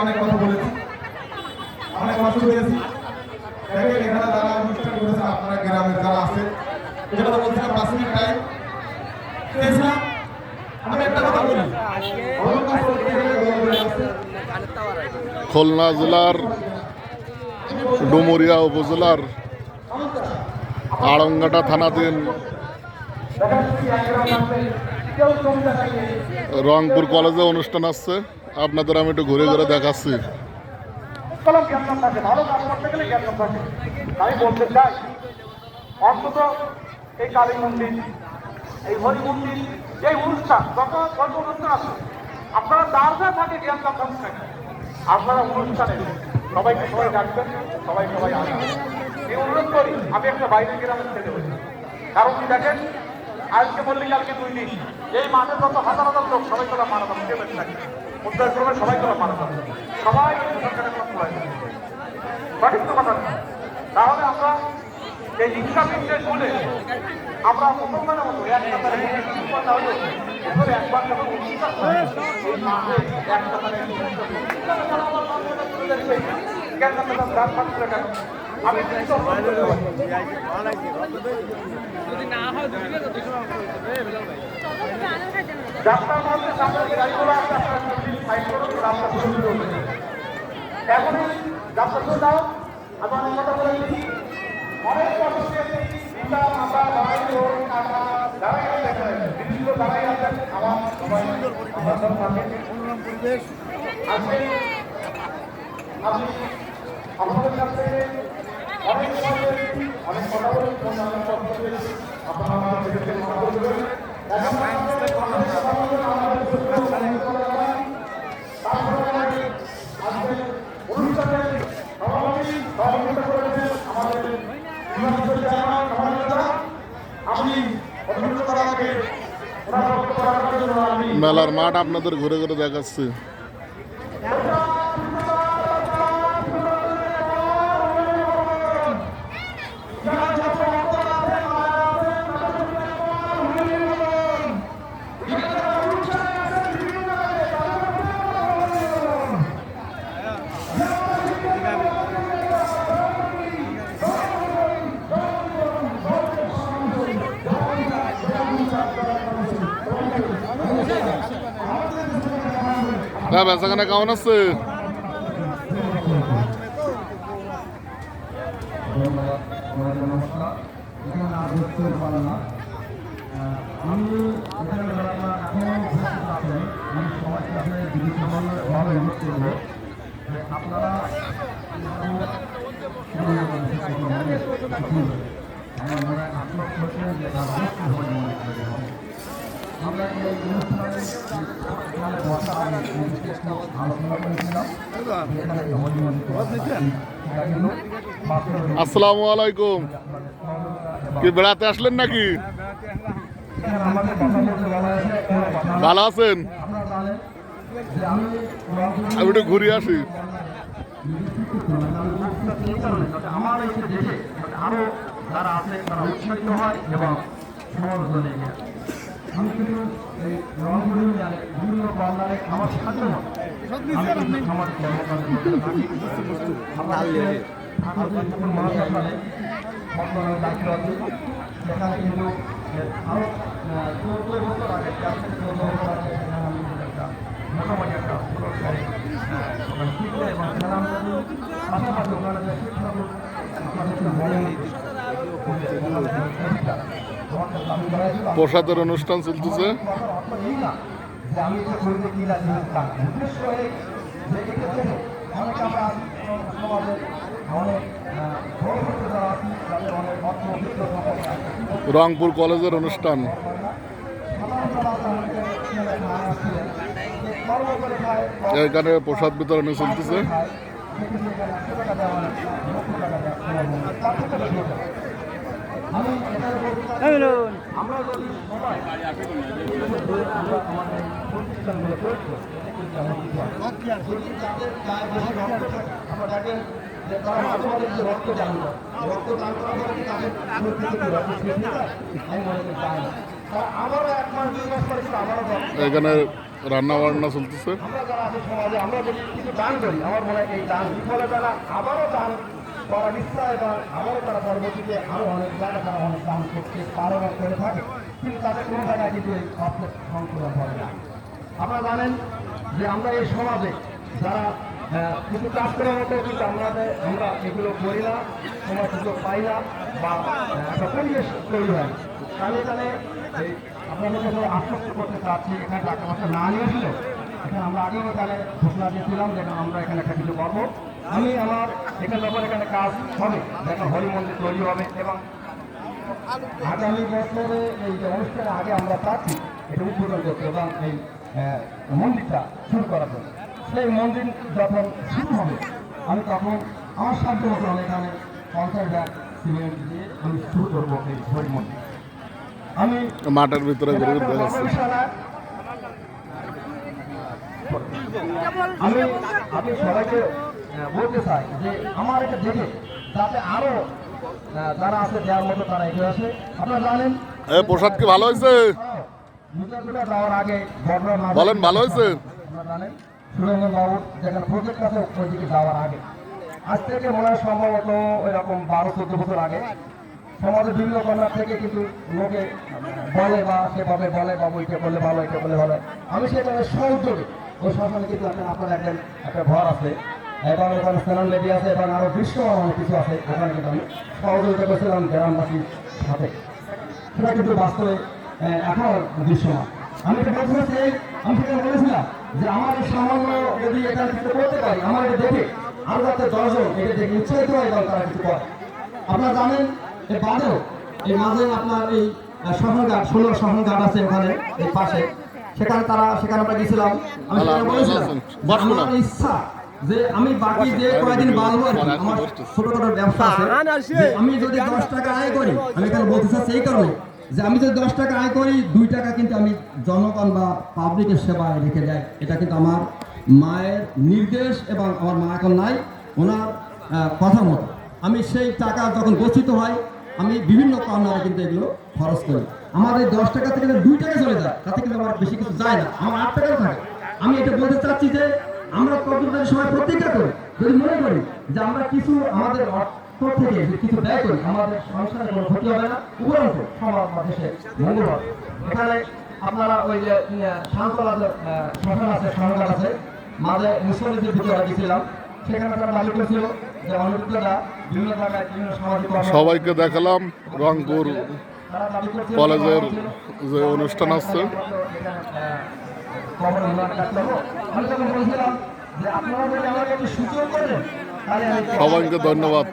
অনেক কথা বলেছি। অনেক কষ্ট পেয়েছি দেখেন, এখানে যারা অনুষ্ঠান আপনারা গ্রামের যারা যেটা তো বলছিলাম পাঁচ মিনিট টাইম। খুলনা জেলার ডুমুরিয়া উপজেলার আড়ঙ্গাটা থানাধীন গ্রাম রংপুর কলেজে অনুষ্ঠান আসছে। আপনাদের আমি একটু ঘুরে ঘুরে দেখাচ্ছি। জ্ঞান জ্ঞান থাকে আমি অন্তত এই কালী মন্দির এই হরি মন্দির এই অনুষ্ঠান অনুষ্ঠান আপনারা যার যা থাকে জ্ঞান থাকে আপনারা অনুষ্ঠানে সবাইকে সবাই ডাকবেন সবাই সবাই আসবেন এই অনুরোধ করি আমি একটা বাইরে গ্রামের ছেলে হই কারণ কি দেখেন আজকে বললি কালকে দুই দিন এই মাঠে যত হাজার হাজার লোক সবাই তোলা মারা যাবে কে বেঁচে থাকে উদ্ধারক্রমে সবাই তোলা মারা যাবে। সবাই সরকারের কথা সঠিক তো কথা। না। তাহলে আমরা এই হিংসা বিদ্বেষ বলে আমরা মুসলমানের মতো এক কাতারে একবার যখন হয়, এই মাঠে এক? আমি কিন্তু অনুরোধ করতে রাস্তার মধ্যে যে গাড়িগুলো আছে রাস্তা শুরু অনেক কথা বলে দিচ্ছি অনেক বিভিন্ন আছেন আমার সবাই আমি আপনাদের কাছে অনেক কথা বলেছি অনেক কষ্ট পেয়েছি আপনারা আমার মেলার মাঠ আপনাদের ঘুরে ঘুরে দেখাচ্ছি। হ্যাঁ বেচাখানা কেমন আছে? আপনারা আসসালামু আলাইকুম কি, বেড়াতে আসলেন নাকি। ভালো আছেন আমি একটু ঘুরে আসি আমার দেশে আরও যারা আছে, তারা উৎসাহিত হয় এবং। আমি এই রংপুরে বিভিন্ন বাংলায় আমার সাধ্য মতো আমি কিন্তু আমার কর্মকাণ্ডে জড়িত থাকি। আমরা আজকে ঢাকার যে নতুন মাঠ আসলে বর্তমানে দায়িত্ব আছে সেখানে কিন্তু আহ, আরও বছর একটা মোটামুটি একটা এবং পাশাপাশি যে শিক্ষক আপনাদের সাথে বলে আমি করাইছিলাম প্রসাদের অনুষ্ঠান চলতেছে কথার অর্থ এই না যে আমি এটা করতে কি না জিনিস তা না। উদ্দেশ্য এই যে এক্ষেত্রে অনেক আমরা সমাজে অনেক আহ, বড় বড় যারা আছি যাদের অনেক অর্থ অভিজ্ঞ অনুষ্ঠান আছে রংপুর কলেজের অনুষ্ঠান। এখানে প্রসাদ বিতরণে চলতেছে। আমরা রক্ত এখানে রান্না বান্না চলতেছে। আমরা যারা আছে সমাজে, আমরা যদি কিছু দান করি, আমার মনে হয় এই দান ফলে তারা আবারও দান করার ইচ্ছা এবং আবারও তারা পরবর্তীতে আরও অনেক জায়গায় তারা অনেক দান করতে পারে বা করে থাকে, কিন্তু তাদের কোনো জায়গায় কিন্তু এই অর্থ হবে না। আপনারা জানেন যে আমরা এই সমাজে যারা কিছু কাজ করার মতো কিন্তু আমাদের আমরা এগুলো করি না, সময় সুযোগ পাই না বা একটা পরিবেশ তৈরি হয় তাহলে এখানে এই আপনাদের কাছে আশ্বস্ত করতে চাচ্ছি এখানে টাকা পয়সা না নিয়ে এখানে আমরা আগেও এখানে ঘোষণা দিয়েছিলাম যে আমরা এখানে একটা কিছু করব। আমি আমার এখানে ব্যাপার এখানে কাজ হবে দেখা হরি মন্দির তৈরি হবে এবং আগামী বছরে এই যে অনুষ্ঠানের আগে আমরা পাচ্ছি এটা উদ্বোধন করতে এবং এই মন্দিরটা শুরু করার জন্য। সেই মন্দির যখন শুরু হবে আমি তখন আমার সাধ্য মতো আমি এখানে পঞ্চাশ ব্যাগ সিমেন্ট দিয়ে আমি শুরু করব এই হরি মন্দির। আমি মাঠের ভিতরে একটা। আমি আমি সবাইকে বলতে চাই যে আমার এটা দেখে যাতে আরও যারা আছে দেওয়ার মতো তারা এগিয়ে আসে। আপনারা জানেন প্রসাদ কি ভালো হয়েছে? যাওয়ার আগে বলেন, ভালো হয়েছে? আপনারা জানেন সুরেন্দ্র বাবু যেখানে প্রজেক্ট আছে ওইদিকে যাওয়ার আগে। আজ থেকে মনে হয় সম্ভবত এরকম বারো চোদ্দ বছর আগে। সমাজের বিভিন্ন থেকে কিন্তু লোকে বলে বা সেভাবে বলে বা ওইটা করলে ভালো এটা করলে ভালো। আমি সেখানে সহযোগে। ওই শাসনে কিন্তু একটা আপনার একজন একটা ঘর আছে। এবং ওখানে স্নান লেডি আছে এবং আরও বিশ্ব অনেক কিছু আছে। ওখানে কিন্তু আমি সহযোগিতা করেছিলাম গ্রামবাসীর সাথে। সেটা কিন্তু বাস্তবে আহ, দৃশ্যমান। আমি এটা চাচ্ছি, আমি সেটা বলেছিলাম যে আমার সামান্য যদি এটা কিছু করতে পারি আমার এটা দেখে আরও যাতে দশজন এটা দেখে উৎসাহিত হয় এবং তারা কিছু করে। আপনারা জানেন এই বাদেও এই মাঝে আপনার এই শহর ঘাট ষোলো শহর আছে ওখানে এই পাশে। সেখানে তারা সেখানে আমরা গেছিলাম। আমি সেখানে বলেছিলাম। আমার ইচ্ছা যে আমি বাকি যে কয়েকদিন বাঁধবো আর আমার ছোটখাটো ব্যবসা আছে আমি যদি দশ টাকা আয় করি আমি এখানে বলতে চাচ্ছি এই কারণে যে আমি যদি দশ টাকা আয় করি দুই টাকা কিন্তু আমি জনগণ বা পাবলিকের সেবায় রেখে দেয়। এটা কিন্তু আমার মায়ের নির্দেশ এবং আমার মা এখন নাই ওনার কথা মতো। আমি সেই টাকা যখন গচ্ছিত হয় আমি বিভিন্ন কারণে কিন্তু এগুলো খরচ করি। আমার এই দশ টাকা থেকে দুই টাকা চলে যায় তাতে কিন্তু আমার বেশি কিছু যায় না আমার আট টাকাও থাকে। আমি এটা বলতে চাচ্ছি যে আমরা কর্মচারী সময় প্রতিজ্ঞা করি যদি মনে করি যে আমরা কিছু আমাদের অর্থ থেকে কিছু ব্যয় করি আমাদের সংসারে কোনো ক্ষতি হবে না উপরন্ত সমাজ বা দেশে মঙ্গল হবে। এখানে আপনারা ওই যে শান্তলা শ্মশান আছে সংঘাট আছে মাঝে মুসলিমদের ভিতরে গেছিলাম। সেখানে তারা দাবি করছিল যে অনুরুদ্ধরা বিভিন্ন জায়গায় বিভিন্ন সামাজিক সবাইকে দেখালাম রংপুর কলেজের যে অনুষ্ঠান আসছে। হবে। আমি তখন বলছিলাম যে আপনারা যদি আমাকে একটু সুযোগ করেন তাহলে সবাইকে ধন্যবাদ